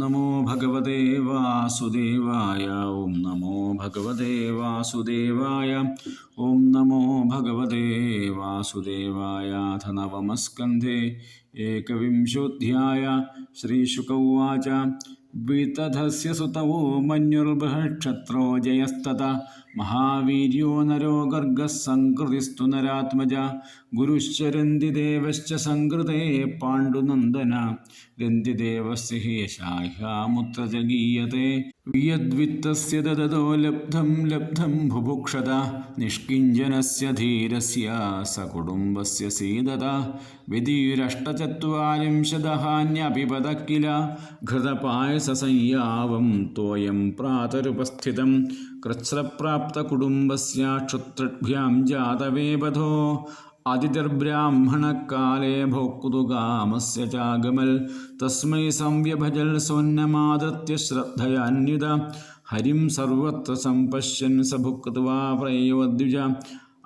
नमो भगवते वासुदेवाय ॐ नमो भगवते वासुदेवाय ॐ नमो भगवते वासुदेवायाथ नवमस्कन्धे एकविंशोऽध्याय श्रीशुक उवाच। वितधस्य सुतवो मन्युर्बृहक्षत्रो जयस्तत। മഹാവീര്യോ നരോ ഗർഗസങ്കൃതിസ്തു നരാത്മജ ഗുരുശ്ചരന്തിദേവശ്ച സംകൃതേ പാണ്ഡുനന്ദന. രന്തിദേവസ്യ ഹേഷാഹ്യാമുത്രജഗീയത്തെ വിയദ്വിത്തസ്യ ദദതോ ലബ്ധം ലബ്ധം ബുഭുക്ഷത നിഷ്കിഞ്ചനസ്യ ധീരസ്യ സകുടുംബസ്യ സീതത. വിധിയുരഷ്ടചത്വാരിംശതഹാന്യപിപത കില ഘൃതപായസസംയാവം തോയം പ്രാതരുപസ്ഥിതം. കൃച്ഛ്രപ്രാപ്തകുടുംബസ്യ ക്ഷുത്രഭ്യാം ജാതവേബധോ അതിഥിർബ്രാഹ്മണക്കാലേ ഭോക്തുകാമസ്യ ചാഗമൽ തസ്മൈ സംവ്യഭജൽ സോന്നമാദത്യ ശ്രദ്ധയാന്വിത ഹരിം സർവത്ര സമ്പശ്യൻ സഭുക്വാ പ്രയവദ്വിജ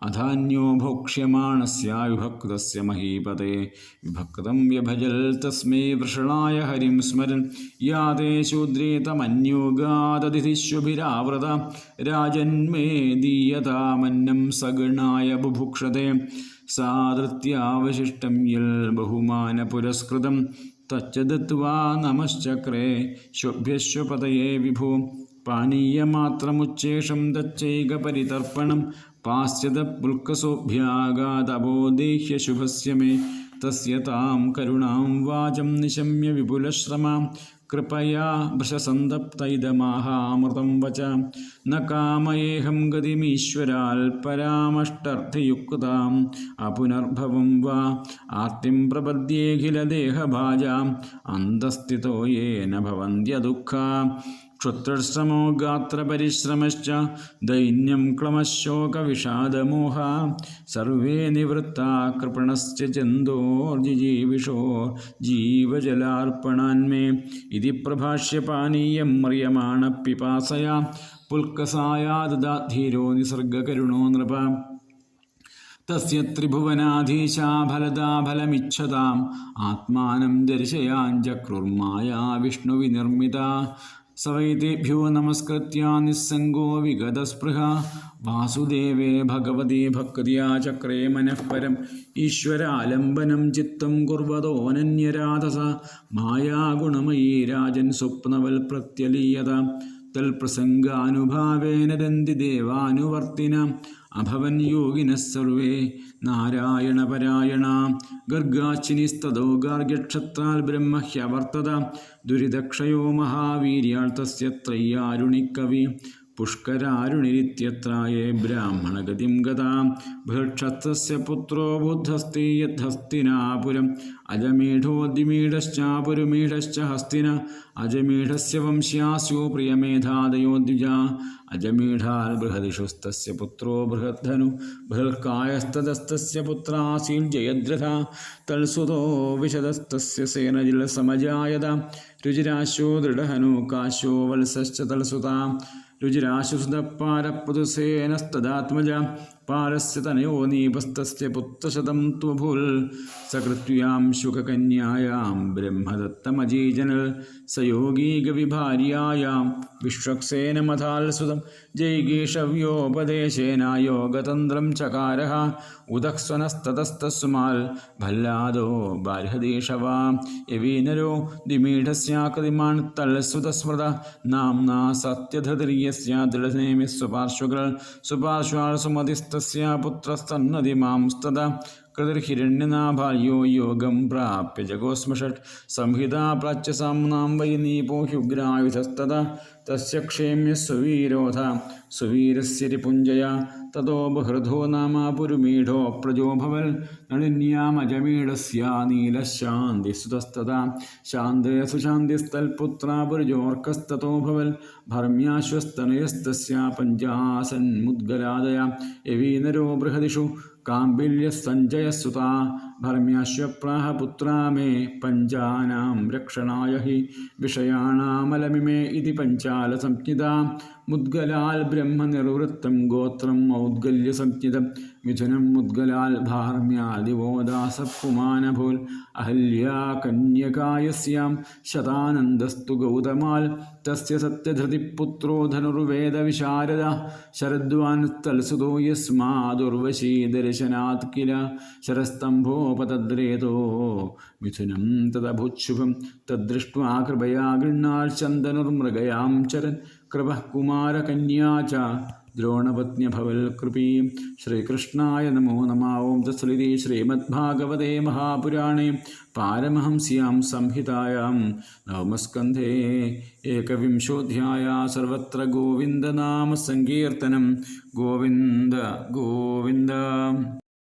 അധാന്യോ ഭോക്ഷ്യമാണസ്യ വിഭക്തസ്യ മഹീപതേ വിഭക്തം വ്യഭജൽ തസ്മൈ വൃഷണായ ഹരിം സ്മരൻ യാതേ ശൂദ്രേ തമന്യോഗാദതിഥിഷ്വഭിരാവൃത രാജന്മേ ദീയതാമന്നം സഗണായ ബുഭുക്ഷതേ സാദൃത്യാവശിഷ്ടം യൽ ബഹുമാനപുരസ്കൃതം തച്ച ദത്വാ നമശ്ചക്രേ ശുഭ്യശ്വപതയേ വിഭോ പാനീയമാത്രമുച്ചേഷം തച്ചൈകപരിതർപ്പണം പാശ്ചത പുൽക്കസോഭ്യാഗാതബോധേഹ്യ ശുഭസ്യ മേ തസ്യ താം കരുണാം വാചം നിശമ്യ വിപുലശ്രമാം. കൃപയാ വൃഷസന്തപ്തൈതമാഹാമൃതം വച. ന കാമയേഹം ഗതിമീശ്വരാൽ പരാമഷ്ടർത്ഥയുക്താം. അപുനർഭവം വാ. ആർത്തിം പ്രപദ്യേഖിലദേഹഭാജാം. അന്തസ്ഥിതോ യേന ഭവന്ത്യദുഃഖ. ക്ഷുത്രശ്രമോ ഗാത്രപരിശ്രമശ്ച ദൈന്യം ക്ലമശോകവിഷാദമോഹ സർവേ നിവൃത്ത കൃപണശ്ച ചന്തോർജിജീവിഷോ ജീവജലാർപ്പണാന്മേ ഇതി പ്രഭാഷ്യപാനീയം മ്രിയമാണ പിപാസയ പുൽക്കസായാദാധീരോ നിസർഗകരുണോ നൃപ തസ്യ ത്രിഭുവനാധീശാ ഫലതാഫലമിച്ഛതാം ആത്മാനം ദർശയാഞ്ചക്രുർമായ വിഷ്ണുവിനിർമ്മിത സവൈതേഭ്യോ നമസ്കൃത്യ നിസ്സംഗോ വിഗതസ്പൃഹ വാസുദേവേ ഭഗവതി ഭക്തിയാ ചക്രേ മനഃപരം ഈശ്വരാലംബനം ചിത്തം കുർവതോനന്യരാധസ മായാഗുണമയീ രാജൻ സ്വപ്നവൽ പ്രത്യലീയത തൽപ്രസംഗാനുഭാവേന ദന്തിദേവാനുവർത്തിന അഭവൻ യോഗിന സർവേ നാരായണപരായണ ഗർഗാച്ചിനിസ്തോ ഗാർഗ്യക്ഷത്രാൽ ബ്രഹ്മഹ്യവർത്തത. ദുരിതക്ഷയോ മഹാവീര്യാൾ തസ്യ ത്രയ്യാരുണിക്കവി पुष्करारुणिरित्यत्र ये ब्राह्मणगतिं गतां भृक्षत्तस्य पुत्रो बुद्धस्ति यद्धस्तिना पुरम् अजमीढोऽदिमीढश्चापुरुमीढश्च हस्तिन। अजमीढस्य वंश्यास्यो प्रियमेधादयो द्विजा अजमीढान् बृहदिशुस्त पुत्रो बृहद्धनु बृहत्कायस्ततस्तस्य तलसु विशदस्त विशदस्तस्य सेनजिलसमजायत ऋजिराशो दृढहनु, काशो वलसच वल्सश्च तल्सुता रुजिराशुसुदपारपदुसेनस्तदात्मज पारस्य तनयो नीपस्तस्य पुत्रशतं त्वभुल् सकृत्यां शुककन्यायां ब्रह्मदत्तमजीजनल्, स योगीगविभार्यायां विश्वक्सेन मथाल्सुत വിശ്വക്സേനമഥാൽസുതം ജൈഗീഷവ്യോപദേശേനായോഗതന്ത്രം ചകാര. ഉദക്സ്വനസ്തതസ്തസ്മാൽ ഭല്ലാദോ ബാർഹദേശവാ യവീനരോ ദിമീഢസ്യാകൃതിമാൻ തൽസുതസ്മൃത നാംനാ സത്യധതിര്യസ്യ ദൃഢനേമി സ്വപാർശ്വകൾ. സ്വപാർശ്വാൽ സുമതിസ്തസ്യ പുത്രസ്തന്നതിമാംസ്തത കൃതിർഹിരണ്യനാഭാര്യോ യോഗം പ്രാപ്യ ജഗോസ്മഷട്ട് സംഹിതാ പ്രാച്യ സാംനാം വൈ നീപോ ഹ്യുഗ്രായുധസ്തത തസ്യ ക്ഷേമ്യ സുവീരോധ സുവീരസ്യ രിപുഞ്ജയ തതോ ബഹൃധോ നാമ പുരുമീഢോ പ്രജോഭവൽ നളിന്യാമജമീഢസ്യ നീലശാന്തിസുതസ്തത ശാന്തയ സുശാന്തിസ്തൽപുത്ര പുരുജോർക്കസ്തോ ഭവൽ ഭർമ്യാശ്വസ്തനയസ്തസ്യ പഞ്ചാസന്മുദ്ഗലാദയ യവീനരോ ബൃഹദിഷു കാമ്പില്യസഞ്ജയസുതാ भर्म्याश्य प्राह पुत्रा मे पञ्चानां रक्षणाय हि विषयाणामलमिमे इति पञ्चालसंज्ञिता। मुद्गलाल् ब्रह्मनिर्वृत्तं गोत्रम् औद्गल्यसंज्ञितं। मिथुनं मुद्गलाल् भार्म्यादिवोदासपुमानभूल् अहल्या कन्यकायस्यां शतानन्दस्तु गौतमाल्। तस्य सत्यधृतिपुत्रो धनुर्वेदविशारदः शरद्वान् तल्सुतो यस्मादुर्वशी दर्शनात् किल। शरस्तम्भो ശരസ്തംഭോപതദ്രേതോ മിഥുനം തദഭുക്ഷുഭം തദ്ദൃഷ്ട്വാ കൃപയാ ഗൃണ്ണാൽ ചന്ദനുർമൃഗയാം ചരൻ. കൃപ കുമാരകന്യാ ച. ദ്രോണപത്ന്യഭവൽ കൃപീം. ശ്രീകൃഷ്ണായ നമോ നമ ഓം തസ്ലിതി ശ്രീമദ്ഭാഗവതേ മഹാപുരാണേ. പാരമഹംസ്യാം സംഹിതായാം. നവമസ്കന്ധേ ഏകവിംശോധ്യായ സർവത്ര ഗോവിന്ദനാമസങ്കീർത്തനം ഗോവിന്ദ ഗോവിന്ദ.